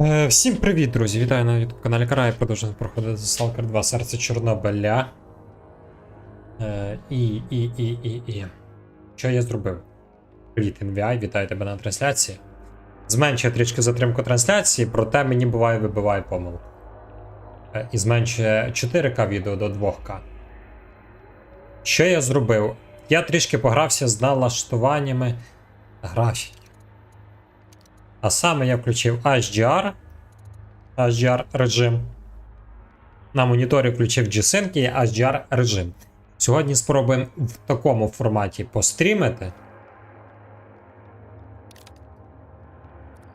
Е, Всім привіт, друзі! Вітаю на youtube каналі Карай. Продовжуємо проходити Stalker 2 серце Чорнобиля. Е, і, і, і, і, і. Що я зробив? Привіт, NVI, вітаю тебе на трансляції. Зменшує трішки затримку трансляції, проте мені буває вибиває помилку. Е, і зменшує 4К відео до 2К. Що я зробив? Я трішки погрався з налаштуваннями графіки. А саме я включив HDR, HDR режим. На моніторі включив G-Sync і HDR режим. Сьогодні спробуємо в такому форматі пострімити.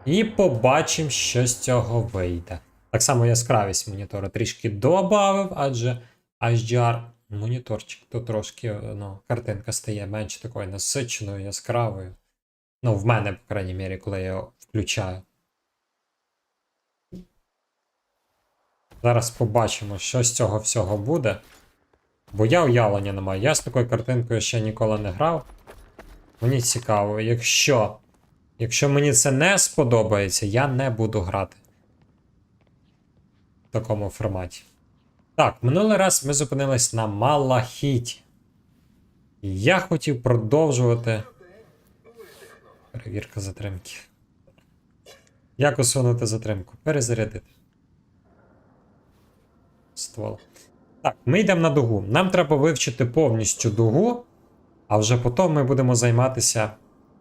І побачимо, що з цього вийде. Так само яскравість монітора трішки додав, адже HDR моніторчик то трошки ну, картинка стає менш такою насиченою, яскравою. Ну, в мене, по крайній мірі, коли я його включаю. Зараз побачимо, що з цього всього буде. Бо я уявлення не маю. Я з такою картинкою ще ніколи не грав. Мені цікаво, якщо. Якщо мені це не сподобається, я не буду грати в такому форматі. Так, минулий раз ми зупинились на Малахіті. І я хотів продовжувати. Перевірка затримки. Як усунути затримку? Перезарядити. Ствол. Так, ми йдемо на дугу. Нам треба вивчити повністю дугу, а вже потім ми будемо займатися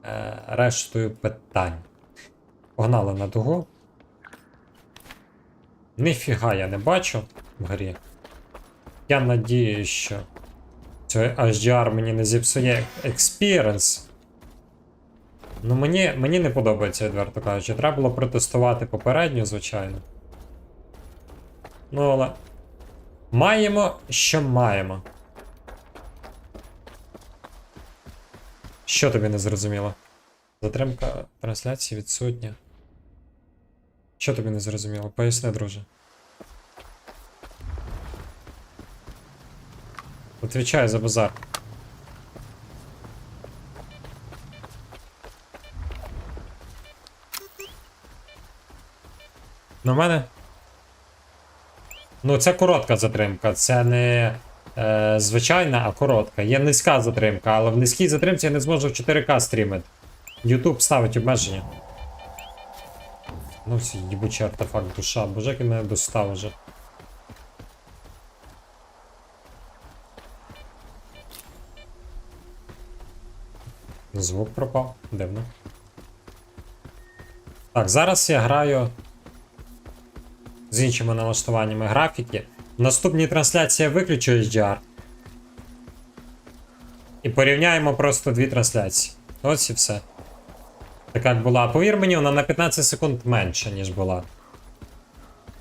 е, рештою питань. Погнали на дугу. Ніфіга я не бачу в грі. Я надію, що цей HDR мені не зіпсує експіренс. Ну, мені, мені не подобається, відверто кажучи. Треба було протестувати попередню, звичайно. Ну, але. Маємо, що маємо. Що тобі не зрозуміло? Затримка трансляції відсутня. Що тобі не зрозуміло? Поясни, друже. Отвічай за базар. На мене? Ну, це коротка затримка, це не е, звичайна, а коротка. Є низька затримка, але в низькій затримці я не зможу в 4К стрімити. YouTube ставить обмеження. Ну, всі їбучий артефакт душа, боже, як він мене достав уже. Звук пропав, дивно. Так, зараз я граю з іншими налаштуваннями графіки. В наступній трансляції я виключу HDR. І порівняємо просто дві трансляції. Ось і все. Така як була. Повір мені, вона на 15 секунд менша, ніж була.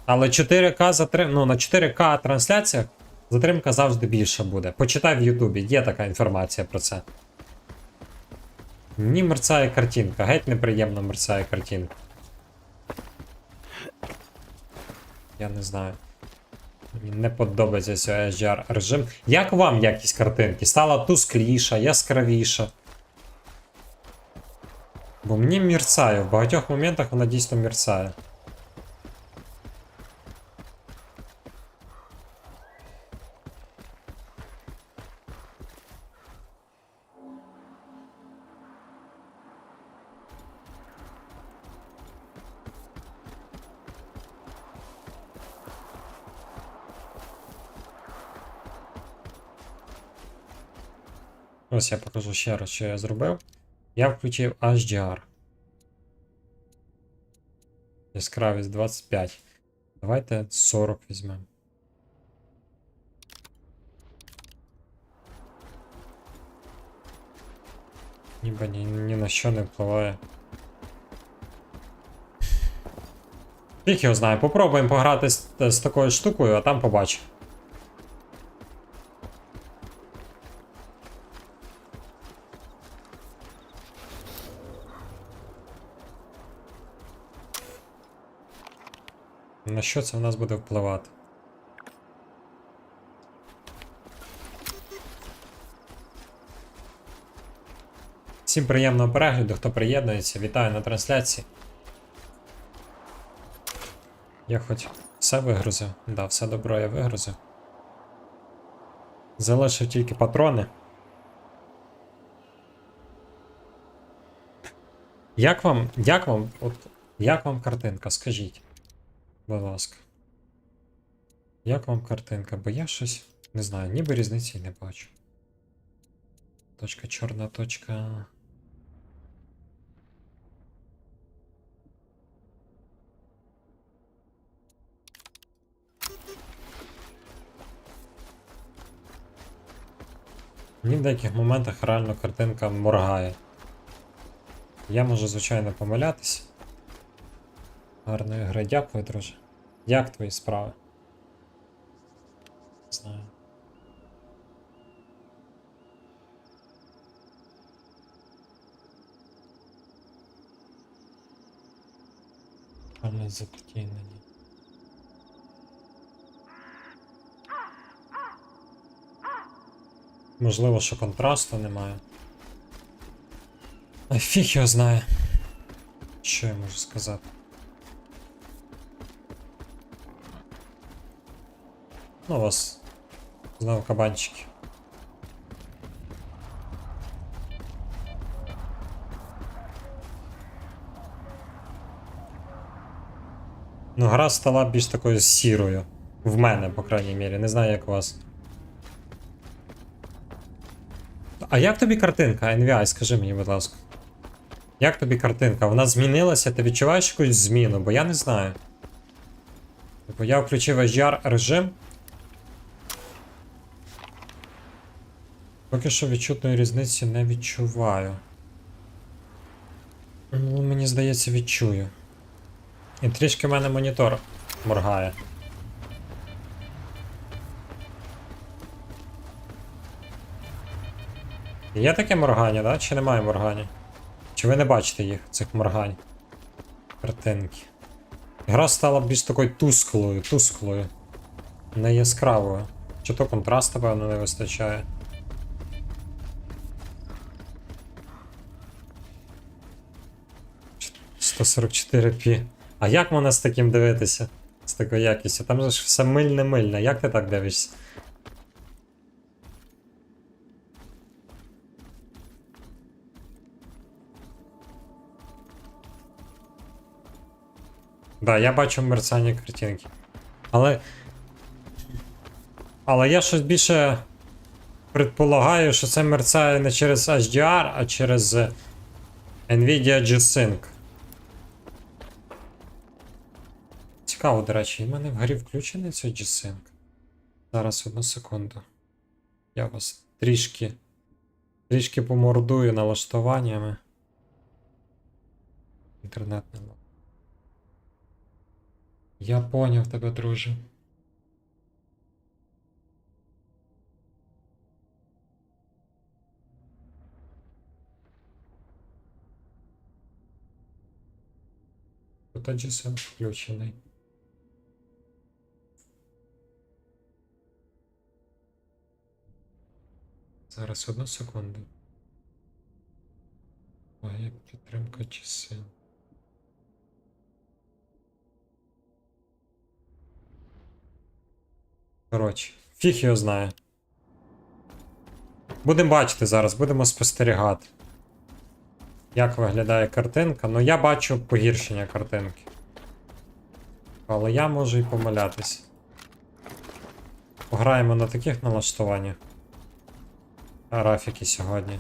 Але 4К затрим... ну, на 4К трансляціях затримка завжди більша буде. Почитай в Ютубі, є така інформація про це. Мені мерцає картинка, геть неприємно мерцає картинка. Я не знаю. Мені не подобається цей HDR режим. Як вам якість картинки? Стала тускліша, яскравіша. Бо мені мерцає, в багатьох моментах вона дійсно мерцає. Ось я покажу ще раз, що я зробив. Я включив HDR. Яскравість 25. Давайте 40 візьмемо. Ніби ні, ні на що не впливає. Фіг його знає, попробуємо пограти з, з такою штукою, а там побачимо. На що це в нас буде впливати? Всім приємного перегляду, хто приєднується, вітаю на трансляції. Я хоч все вигрузив. Да, все добро я вигрузив. Залишив тільки патрони. Як вам, як вам, от, як вам картинка, скажіть, будь ласка. Як вам картинка? Бо я щось не знаю, ніби різниці не бачу. Точка чорна, точка. Мені в деяких моментах реально картинка моргає. Я можу, звичайно, помилятися. Гарної гри, дякую, друже. Як твої справи? Не Знаю. Гарне затінення. Можливо, що контрасту немає. А фіг його знає. Що я можу сказати? Ну, вас знову кабанчики. Ну, гра стала більш такою сірою. В мене, по крайній мірі. Не знаю, як у вас. А як тобі картинка, NVI, скажи мені, будь ласка. Як тобі картинка? Вона змінилася, ти відчуваєш якусь зміну? Бо я не знаю. Типу я включив HDR режим. Поки що відчутної різниці не відчуваю. Ну, мені здається, відчую. І трішки в мене монітор моргає. Є таке моргання, да? Чи немає моргання? Чи ви не бачите їх, цих моргань? Картинки. Гра стала більш такою тусклою, тусклою. Не яскравою. Чи то контрасту, певно, не вистачає. 144p. А як можна з таким дивитися? З такою якістю? Там же ж все мильне-мильне. Як ти так дивишся? Да, я бачу мерцання картинки. Але. Але я щось більше предполагаю, що це мерцає не через HDR, а через Nvidia G-Sync. Цікаво, до речі, в мене в грі включений цей G-Sync. Зараз одну секунду. Я вас трішки. Трішки помордую налаштуваннями. Інтернет не ловить. Я поняв тебе, друже. Тут GSM включений. Зараз одну секунду. Моя підтримка GSM. Коротше, фіг його знає. Будемо бачити зараз, будемо спостерігати. Як виглядає картинка. Ну я бачу погіршення картинки. Але я можу і помилятися. Пограємо на таких налаштуваннях. Графіки сьогодні.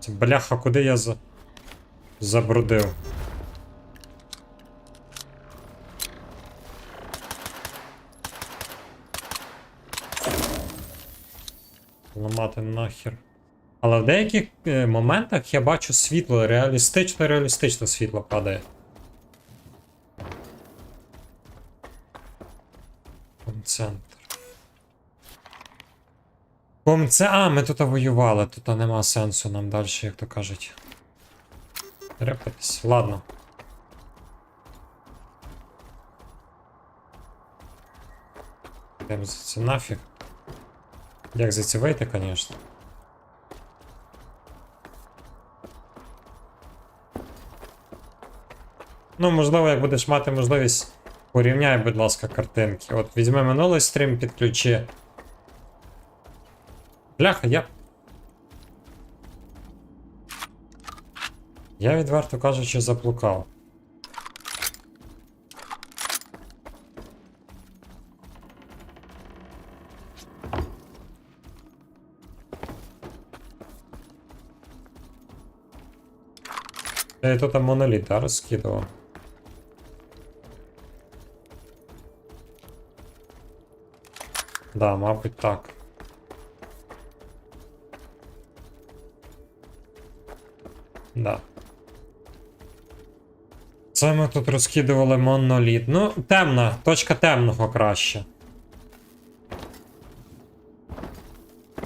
Це бляха, куди я за... забрудив? Ламати нахер. Але в деяких е, моментах я бачу світло, реалістично реалістично світло падає. Комцентр. Комце. А, ми тут воювали, тут нема сенсу нам далі, як то кажуть. Репатись. Ладно. Йдемо за це нафіг. Як за це вийти, звісно. Ну, можливо, як будеш мати можливість, порівняй, будь ласка, картинки. От візьми минулий стрім, підключи. Бляха, я. Я відверто кажучи, заплукав. Я і тут моноліт, да, розкидував. Да, мабуть, так. Да. Це ми тут розкидували моноліт. Ну, темна, точка темного краще.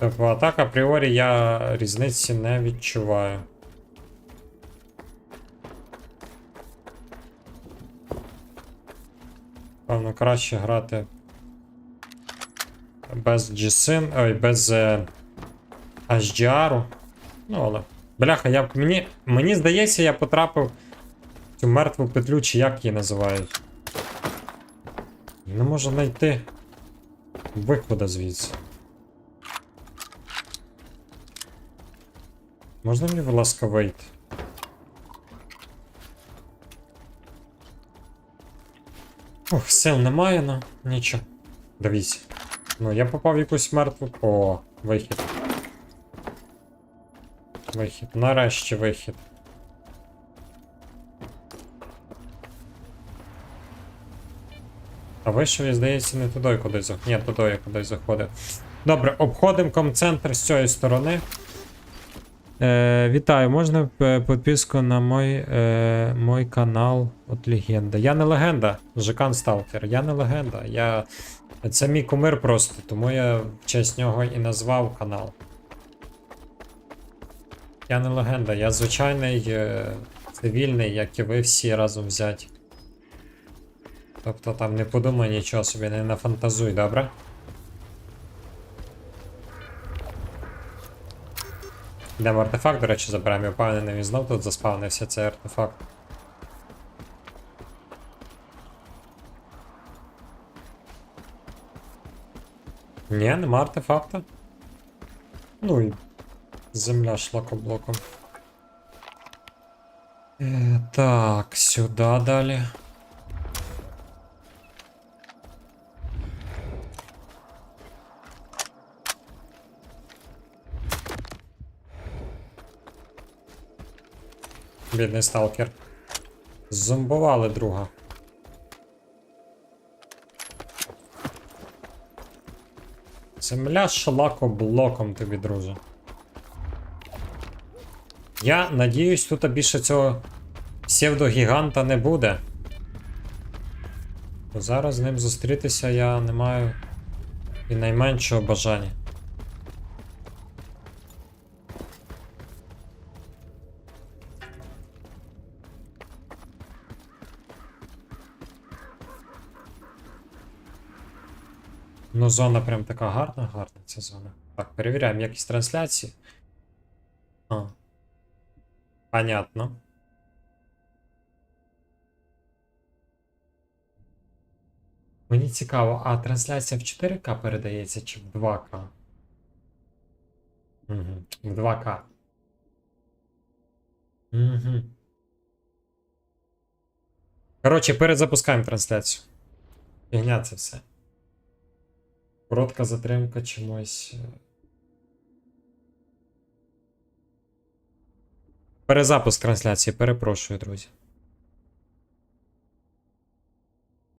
Тобто, так, апріорі я різниці не відчуваю. Певно, краще грати без GSIN, ой, без е, HDR. Ну, але. Бляха, я, мені, мені здається, я потрапив в цю мертву петлю, чи як її називають. Не можу знайти виходу звідси. Можна мені, будь ласка, вийти? Ох, сил немає, ну нічого. Дивіться. Ну, я попав в якусь мертву. О, вихід. Вихід. Нарешті вихід. А вийшов, я, здається, не туди кудись заходив. Ні, туди я кудись заходив. Добре, обходимо комцентр з цієї сторони. Е, вітаю, можна е, підписку на мой, е, мой канал от Легенда. Я не легенда, Жекан Сталкер. Я не легенда. Я... Це мій кумир просто, тому я в честь нього і назвав канал. Я не легенда, я звичайний е, цивільний, як і ви всі разом взяті. Тобто там не подумай нічого собі, не нафантазуй, добре? Йдемо артефакт, до речі, заберемо. Я впевнений, він знов тут заспавнився цей артефакт. Ні, нема артефакта. Ну і земля шлакоблоком. Е, так, сюди далі. Бідний сталкер. Зомбували друга. Земля шлакоблоком тобі, друже. Я надіюсь, тут більше цього псевдогіганта не буде. Бо зараз з ним зустрітися я не маю і найменшого бажання. Ну, зона прям така гарна, гарна ця зона. Так, перевіряємо якість трансляції. А. Понятно. Мені цікаво, а трансляція в 4К передається чи в 2К? Угу. В 2К. Угу. Коротше, перезапускаємо трансляцію. Фігня це все. Коротка затримка чомусь. Перезапуск трансляції, перепрошую, друзі.